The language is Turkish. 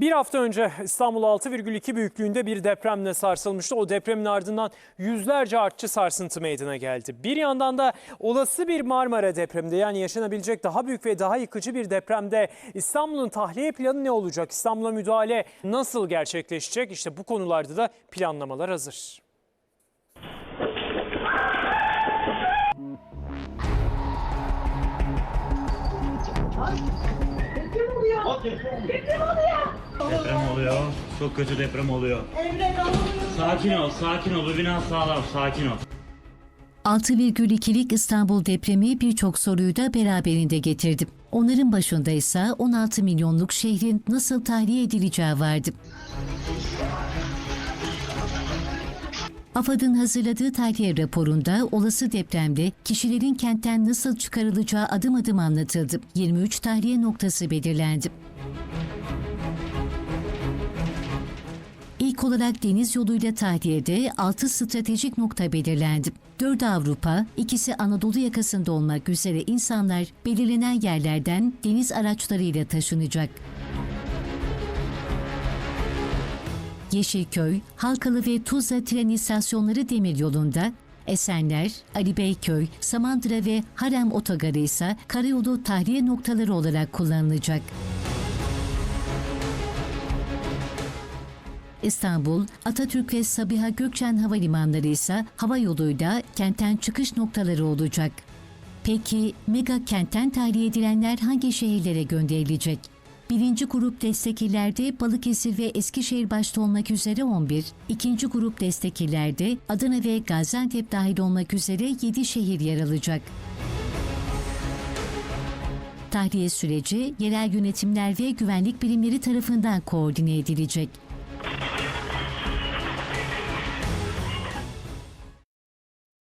Bir hafta önce İstanbul 6,2 büyüklüğünde bir depremle sarsılmıştı. O depremin ardından yüzlerce artçı sarsıntı meydana geldi. Bir yandan da olası bir Marmara depreminde yani yaşanabilecek daha büyük ve daha yıkıcı bir depremde İstanbul'un tahliye planı ne olacak? İstanbul'a müdahale nasıl gerçekleşecek? İşte bu konularda da planlamalar hazır. Deprem oluyor. Deprem oluyor. Çok kötü deprem oluyor? Sakin ol, sakin ol. Bu bina sağlam, sakin ol. 6,2'lik İstanbul depremi birçok soruyu da beraberinde getirdi. Onların başında ise 16 milyonluk şehrin nasıl tahliye edileceği vardı. AFAD'ın hazırladığı tahliye raporunda olası depremde kişilerin kentten nasıl çıkarılacağı adım adım anlatıldı. 23 tahliye noktası belirlendi. İlk olarak deniz yoluyla tahliyede 6 stratejik nokta belirlendi. 4 Avrupa, ikisi Anadolu yakasında olmak üzere insanlar belirlenen yerlerden deniz araçlarıyla taşınacak. Yeşilköy, Halkalı ve Tuzla tren istasyonları demiryolunda, Esenler, Ali Beyköy, Samandıra ve Harem Otogarı ise karayolu tahliye noktaları olarak kullanılacak. İstanbul, Atatürk ve Sabiha Gökçen havalimanları ise hava yoluyla kentten çıkış noktaları olacak. Peki mega kentten tahliye edilenler hangi şehirlere gönderilecek? Birinci grup destek illerde Balıkesir ve Eskişehir başta olmak üzere 11, ikinci grup destek illerde Adana ve Gaziantep dahil olmak üzere 7 şehir yer alacak. Tahliye süreci yerel yönetimler ve güvenlik birimleri tarafından koordine edilecek.